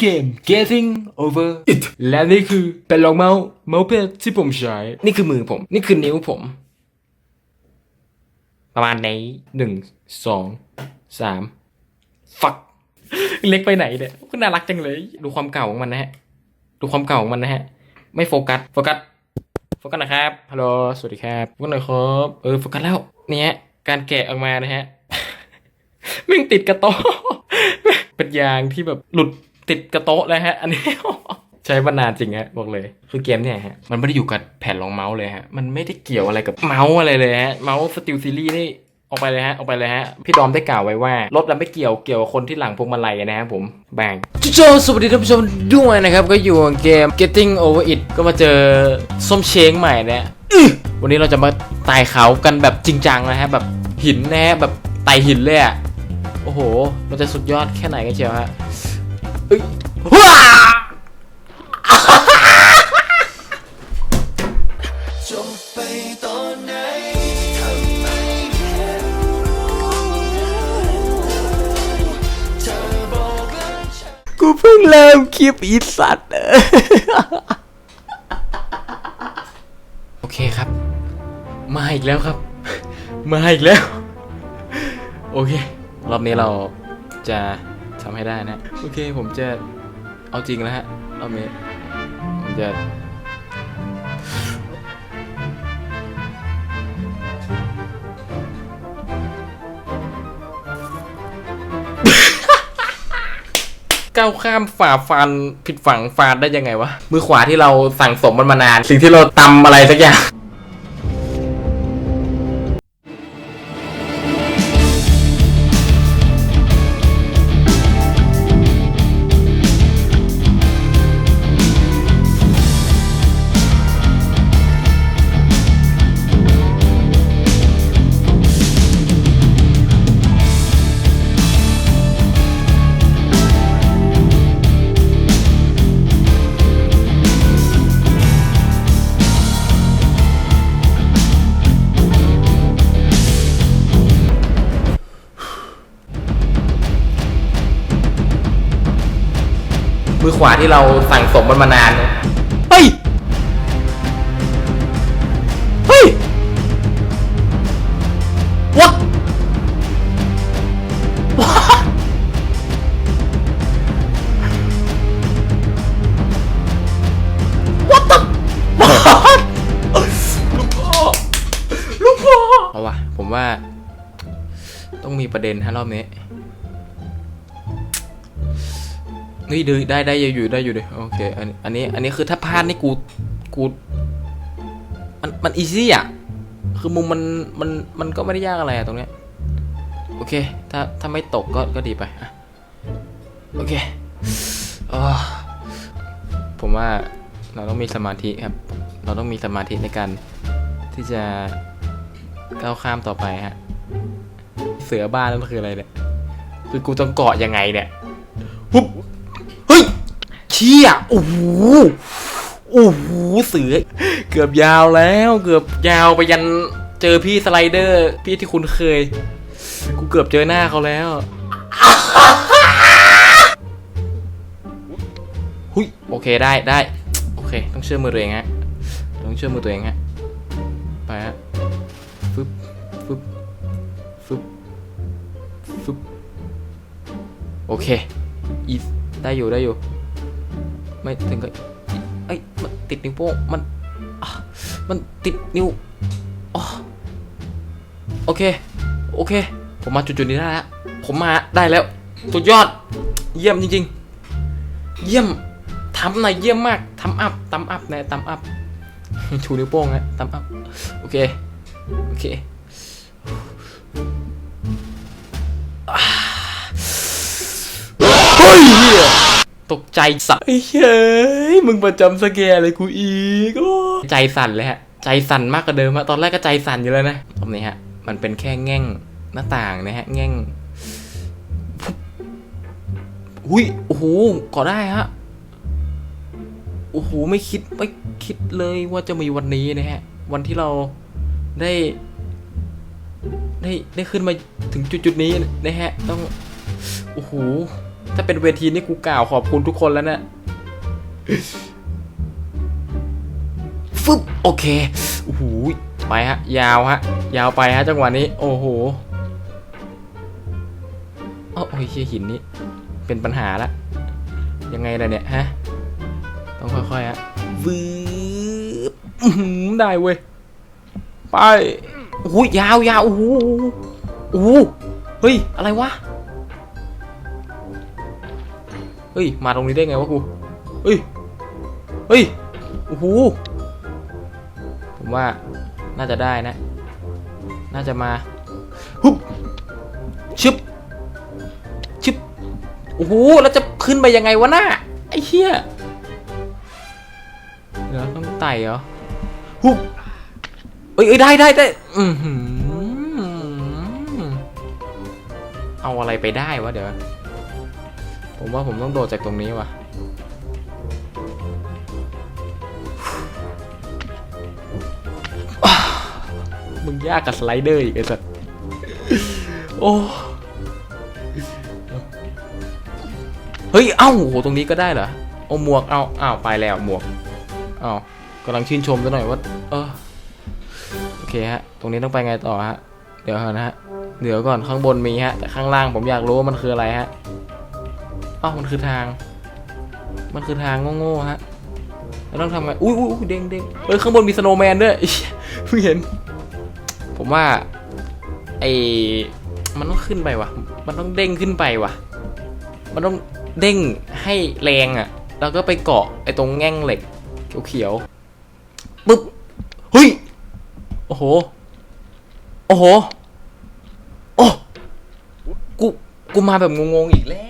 เกม Getting Over It และนี่คือเป็นรองเมาส์เมาส์เพจที่ผมใช้ นี่คือมือผม นี่คือนิ้วผม ประมาณนี้หนึ่งสองสามฟักเล็กไปไหนเนี่ยก็น่ารักจังเลย ดูความเก่าของมันนะฮะ ดูความเก่าของมันนะฮะ ไม่โฟกัส โฟกัส โฟกัสนะครับ ฮัลโหล สวัสดีครับโฟกัสหน่อยครับ เออ โฟกัสแล้ว เนี่ยการแกะออกมานะฮะแม่งติดกระโต๊ะเป็นยางที่แบบหลุด ติดกระโต๊ะเลยฮะ อันนี้ใช้มานานจริงฮะบอกเลย คือเกมเนี่ยฮะมันไม่ได้อยู่กับแผ่นรองเมาส์เลยฮะ มันไม่ได้เกี่ยวอะไรกับเมาส์อะไรเลยฮะเมาส์สติลซีรีส์นี่ออกไปเลยฮะออกไปเลยฮะ พี่ดอมได้กล่าวไว้ว่ารถเราไม่เกี่ยวเกี่ยวกับคนที่หลังพวงมาลัยนะครับผมแบงทุกโจสวัสดีท่านผู้ชมด้วยนะครับ ก็อยู่กับเกม Getting Over It ก็มาเจอส้มเช้งใหม่เนี่ยอื้อวันนี้เราจะมาไต่เขากันแบบจริงจังนะฮะแบบหินนะฮะแบบไต่หินเลยอะโอ้โหเราจะสุดยอดแค่ไหนกันเชียวฮะ เอ้ยว้าจบไปตอนไหนทำไมไม่รู้เธอบอกรักฉัน กูเพิ่งเริ่มคลิปอีสัตว์ โอเคครับ มาอีกแล้วครับ มาอีกแล้ว โอเค รอบนี้เราจะ ทำให้ได้นะ โอเคผมจะเอาจริงแล้วฮะรอบนี้ผมจะก้าวข้ามฝ่าฟันผิดฝั่งฟานได้ยังไงวะ มือขวาที่เราสั่งสมมันมานาน สิ่งที่เราตำอะไรสักอย่าง มือขวาที่เราสั่งสมมันมานานเฮ้ย เฮ้ย what what what the what ลูกพ่อ ลูกพ่อ เอาวะผมว่า ต้องมีประเด็นฮะรอบนี้ นี่ดูได้ได้อยู่ได้อยู่ดิโอเคอันอันนี้อันนี้คือถ้าพลาดนี่กูกูมันมันอีซี่อะคือมุมมันมันมันก็ไม่ได้ยากอะไรอะตรงเนี้ยโอเค ถ้าถ้าไม่ตกก็ก็ดีไปอะโอเคอผมว่าเราต้องมีสมาธิครับ เราต้องมีสมาธิในการที่จะก้าวข้ามต่อไปฮะ เสือบ้านนั่นคืออะไรเนี่ย คือกูต้องเกาะยังไงเนี่ยปุ๊บ ชี่ยโอ้โหโอ้โหเสือ เกือบยาวแล้ว เกือบยาวไปยันเจอพี่สไลเดอร์ พี่ที่คุณเคย กูเกือบเจอหน้าเขาแล้วหุยโอเคได้ได้โอเค ต้องเชื่อมือตัวเองฮะต้องเชื่อมือตัวเองฮะไปฮะฟึบฟึบฟึบฟึบโอเคอีได้อยู่ได้อยู่ ไม่ถึงก็เอ้ยมันติดนิ้วโป้งมันอะมันติดนิ้วอ๋อโอเค โอเค ผมมาจุดๆนี้ได้แล้ว ผมมาได้แล้ว สุดยอด เยี่ยมจริงๆ เยี่ยมทำหน่อยเยี่ยมมากทำอัพทำอัพนะทำอัพชูนิ้วโป้งนะทำอัพ โอเค โอเค ตกใจสั่นเฮ้ยมึงประจำสแกอะไรกูอีกโอ้ยใจสั่นเลยฮะ ใจสั่นมากกว่าเดิมฮะตอนแรกก็ใจสั่นอยู่แล้วนะตรงนี้ฮะ มันเป็นแค่แง่งหน้าต่างนะฮะ แง่งอุ้ยโอ้โหก่อได้ฮะโอ้โหไม่คิดไม่คิดเลยว่าจะมีวันนี้นะฮะ วันที่เราได้ ได้ได้ขึ้นมาถึงจุดจุดๆนี้นะฮะ ต้อง โอ้โห ถ้าเป็นเวทีนี่กูกล่าวขอบคุณทุกคนแล้วนะฟึบโอเคโอ้โหไปฮะ ยาวฮะ ยาวไปฮะจังหวะนี้ โอ้โหเอ้าโอ้ยเชี่ยหินนี้เป็นปัญหาละ ยังไงล่ะเนี่ยฮะ ต้องค่อยๆฮะวืบได้เว้ย ไปโอ้โหยาวยาวโอ้โหโอ้โหเฮ้ย อะไรวะ เฮ้ย มาตรงนี้ได้ไงวะกู เฮ้ย เฮ้ย โอ้โห ผมว่าน่าจะได้นะ น่าจะมาฮึบชึบชึบโอ้โห แล้วจะขึ้นไปยังไงวะน่าไอ้เหี้ยเดี๋ยวต้องไต่เหรอฮึบเอ้ยเอ้ยได้ได้ได้อือหือเอาอะไรไปได้วะเดี๋ยว ผมว่าผมต้องโดดจากตรงนี้ว่ะ มึงยากกับสไลเดอร์อีกไอ้สัสโอ้เฮ้ย เอ้าโห ตรงนี้ก็ได้เหรอ โอ้หมวก เอาอ้าว ไปแล้ว หมวกอ้าวกำลังชื่นชมซะหน่อยว่า เออ โอเคฮะ ตรงนี้ต้องไปไงต่อฮะ เดี๋ยวนะฮะ เดี๋ยวก่อนข้างบนมีฮะ แต่ข้างล่างผมอยากรู้ว่ามันคืออะไรฮะ อ้าวมันคือทาง มันคือทางโง่ๆฮะแล้วต้องทำไงอุ้ยอุ้ยอุ้ยเด้งเด้งเฮ้ยข้างบนมีสโนว์แมนด้วยอิ๊ยเพิ่งเห็น ผมว่าไอมันต้องขึ้นไปวะมันต้องเด้งขึ้นไปวะมันต้องเด้งให้แรงอะ่ะ แล้วก็ไปเกาะไอตรงแง่งเหล็กเขียวๆปึ๊บเฮ้ยโอ้โหโอ้โหโอ้กูกูมาแบบงงๆอีกแล้ว